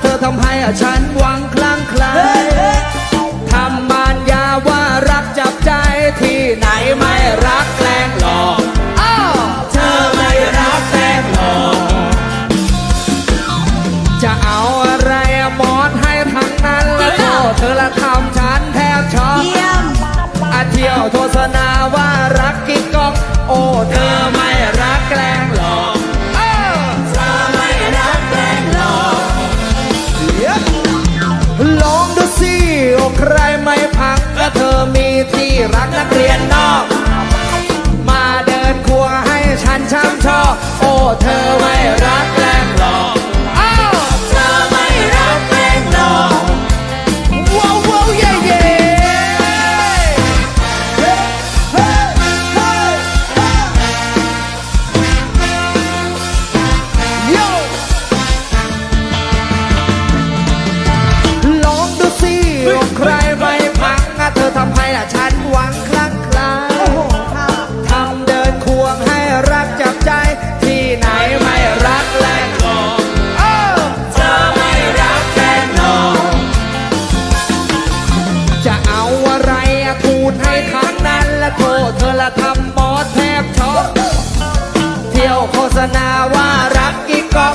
เธอทำให้ฉันหวัง เธอไว้ ดให้ครั้งนั้นละโคเธอละทำหมอแทบช็อกเที่ยวโฆษณาว่ารักกิ๊กก๊อก